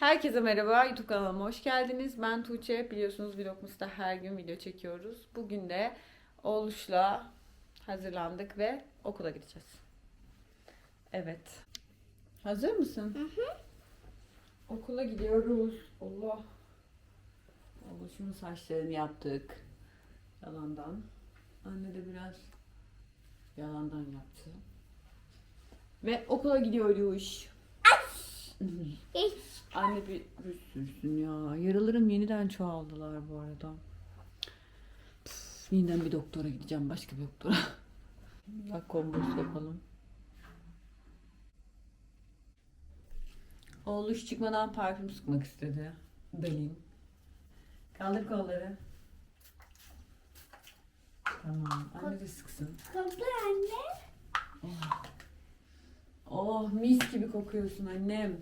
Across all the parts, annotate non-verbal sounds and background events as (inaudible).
Herkese merhaba, YouTube kanalıma hoş geldiniz. Ben Tuğçe, biliyorsunuz Vlogmas'ta her gün video çekiyoruz. Bugün de Oğluş'la hazırlandık ve okula gideceğiz. Evet. Hazır mısın? Hı hı. Okula gidiyoruz. Allah. Oğluş'un saçlarını yaptık. Yalandan. Anne de biraz yalandan yaptı. Ve okula gidiyoruz. Anne bir, bir sürsün ya. Yaralarım yeniden çoğaldılar bu arada. Püf, yeniden bir doktora gideceğim. Başka bir doktora. (laughs) Bak kombos yapalım. Oğluş çıkmadan parfüm sıkmak istedi. Benim. Kaldır kolları. Tamam. Anne de sıksın. Kapı anne. Oh mis gibi kokuyorsun annem.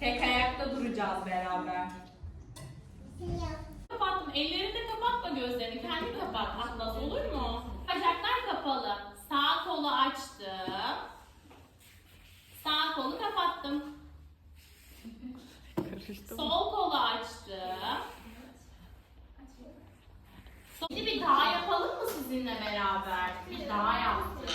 Tek ayakta duracağız beraber. Kapattım. Ellerini de kapatma gözlerini. Kendi kapat. Atlas olur mu? Bacaklar kapalı. Sağ kolu açtım. Sağ kolu kapattım. Sol kolu açtım. Şimdi bir daha yapalım mı sizinle beraber? Bir daha yaptık.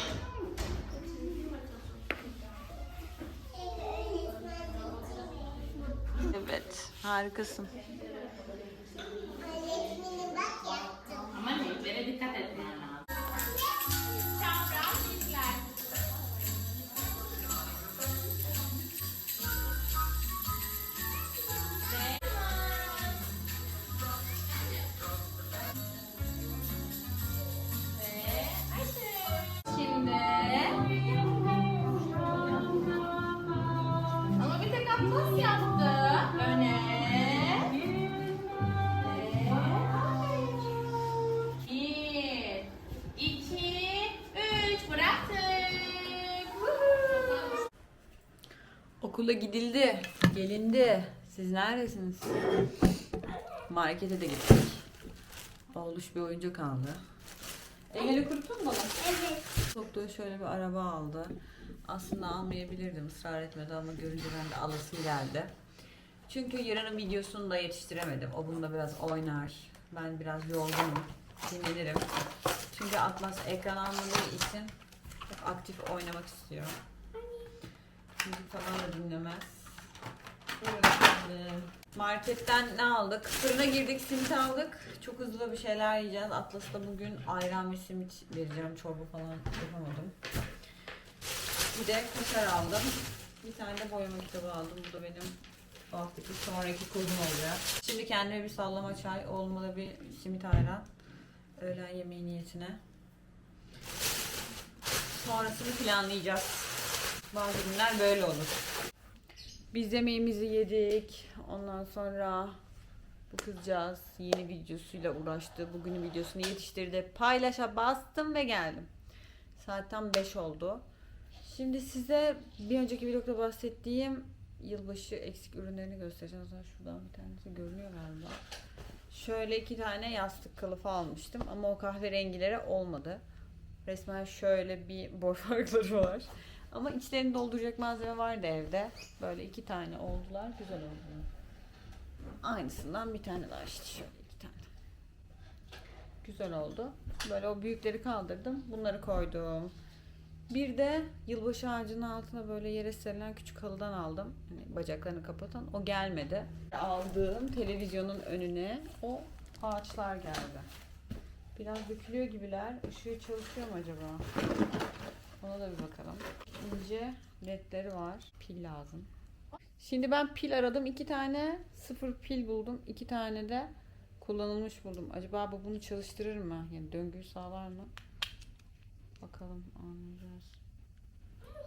Evet, harikasın. Ama renklere dikkat etmen Okula gidildi, gelindi. Siz neredesiniz? Markete de gittik. Oğluş bir oyuncak aldı. Elini kuruttun mu? Evet. Doktor şöyle bir araba aldı. Aslında almayabilirdim, ısrar etmedi ama görünce ben de alasım geldi. Çünkü yarının videosunu da yetiştiremedim. O bunda biraz oynar. Ben biraz yorgunum. Dinlenirim. Çünkü Atlas ekran almadığı için çok aktif oynamak istiyor. Müzik falan da dinlemez. Marketten ne aldık? Fırına girdik, simit aldık. Çok hızlı bir şeyler yiyeceğiz. Atlas'ta bugün ayran ve simit vereceğim. Çorba falan yapamadım. Bir de kaşar aldım. Bir tane de boyama kitabı aldım. Bu da benim bu haftaki sonraki kozum olacak. Şimdi kendime bir sallama çay, olmalı bir simit ayran. Öğlen yemeği niyetine. Sonrasını planlayacağız. Bazı günler böyle olur. Biz yemeğimizi yedik. Ondan sonra bu kızcağız yeni videosuyla uğraştı. Bugünün videosunu yetiştirdi. Paylaşa bastım ve geldim. Saat tam 5 oldu. Şimdi size bir önceki vlogda bahsettiğim yılbaşı eksik ürünlerini göstereceğim. Zaten şuradan bir tanesi görünüyor galiba. Şöyle iki tane yastık kılıfı almıştım ama o kahverengilere olmadı. Resmen şöyle bir boy farkları var. Ama içlerini dolduracak malzeme vardı evde. Böyle iki tane oldular. Güzel oldu. Aynısından bir tane daha işte şöyle iki tane. Güzel oldu. Böyle o büyükleri kaldırdım. Bunları koydum. Bir de yılbaşı ağacının altına böyle yere serilen küçük halıdan aldım. Hani bacaklarını kapatan. O gelmedi. Aldığım televizyonun önüne o ağaçlar geldi. Biraz dökülüyor gibiler. Işığı çalışıyor mu acaba? Ona da bir bakalım. İnce ledleri var. Pil lazım. Şimdi ben pil aradım. iki tane sıfır pil buldum. iki tane de kullanılmış buldum. Acaba bu bunu çalıştırır mı? Yani döngüyü sağlar mı? Bakalım anlayacağız.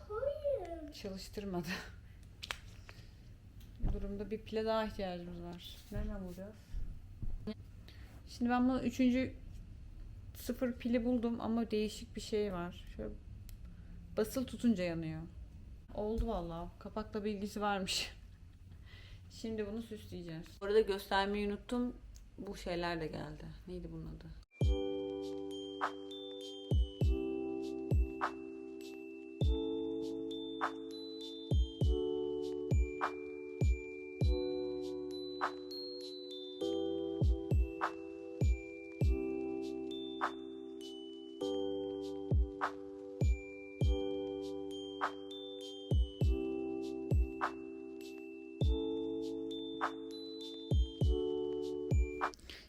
Hayır. Çalıştırmadı. Bu durumda bir pile daha ihtiyacımız var. Nereden bulacağız? Şimdi ben bunu üçüncü sıfır pili buldum ama değişik bir şey var. Şöyle basılı tutunca yanıyor. Oldu vallahi. Kapakla bilgisi varmış. (laughs) Şimdi bunu süsleyeceğiz. Bu arada göstermeyi unuttum. Bu şeyler de geldi. Neydi bunun adı?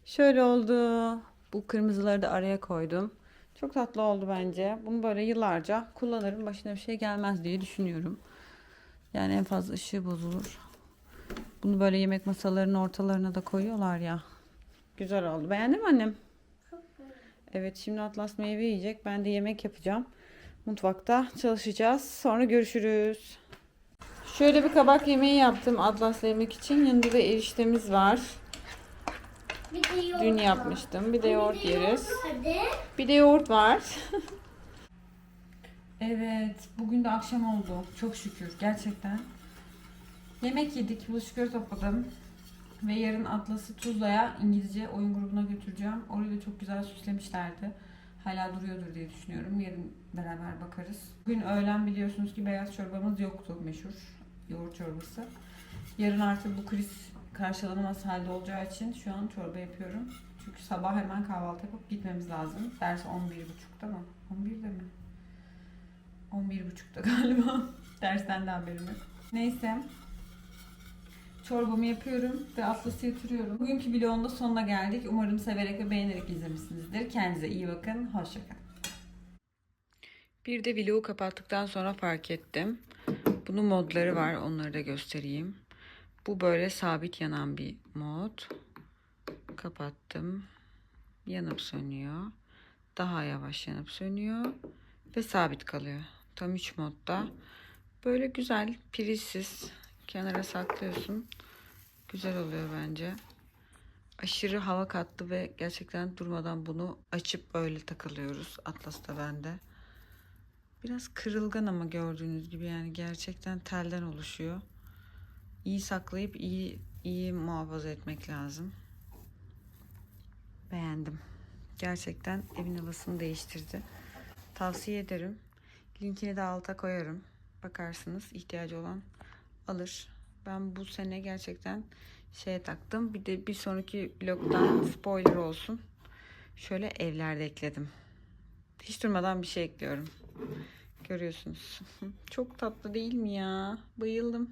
Şöyle oldu. Bu kırmızıları da araya koydum. Çok tatlı oldu bence. Bunu böyle yıllarca kullanırım. Başına bir şey gelmez diye düşünüyorum. Yani en fazla ışığı bozulur. Bunu böyle yemek masalarının ortalarına da koyuyorlar ya. Güzel oldu. Beğendin mi annem? Evet şimdi Atlas meyve yiyecek. Ben de yemek yapacağım. Mutfakta çalışacağız. Sonra görüşürüz. Şöyle bir kabak yemeği yaptım Atlas'la yemek için. Yanında da eriştemiz var. Bir de yoğurt Dün yapmıştım. Bir de yoğurt yeriz. Bir de yoğurt var. (laughs) evet, bugün de akşam oldu. Çok şükür gerçekten. Yemek yedik, bulaşıkları topladım. Ve yarın Atlas'ı Tuzla'ya İngilizce oyun grubuna götüreceğim. Orayı da çok güzel süslemişlerdi. Hala duruyordur diye düşünüyorum. Yarın beraber bakarız. Bugün öğlen biliyorsunuz ki beyaz çorbamız yoktu meşhur. Yoğurt çorbası. Yarın artık bu kriz karşılanamaz halde olacağı için şu an çorba yapıyorum. Çünkü sabah hemen kahvaltı yapıp gitmemiz lazım. Ders 11.30'da mı? 11'de mi? 11.30'da (laughs) galiba. Dersten de haberim yok. Neyse. Çorbamı yapıyorum ve Atlas'ı yatırıyorum. Bugünkü vlogun da sonuna geldik. Umarım severek ve beğenerek izlemişsinizdir. Kendinize iyi bakın. Hoşçakalın. Bir de vlogu kapattıktan sonra fark ettim. Bunun modları var. Onları da göstereyim. Bu böyle sabit yanan bir mod. Kapattım. Yanıp sönüyor. Daha yavaş yanıp sönüyor. Ve sabit kalıyor. Tam 3 modda. Böyle güzel, prizsiz. Kenara saklıyorsun. Güzel oluyor bence. Aşırı hava kattı ve gerçekten durmadan bunu açıp böyle takılıyoruz. Atlas'ta bende. Biraz kırılgan ama gördüğünüz gibi yani gerçekten telden oluşuyor. İyi saklayıp iyi iyi muhafaza etmek lazım. Beğendim. Gerçekten evin havasını değiştirdi. Tavsiye ederim. Linkini de alta koyarım. Bakarsınız ihtiyacı olan alır. Ben bu sene gerçekten şeye taktım. Bir de bir sonraki vlogdan spoiler olsun. Şöyle evlerde ekledim. Hiç durmadan bir şey ekliyorum. Görüyorsunuz. (laughs) Çok tatlı değil mi ya? Bayıldım.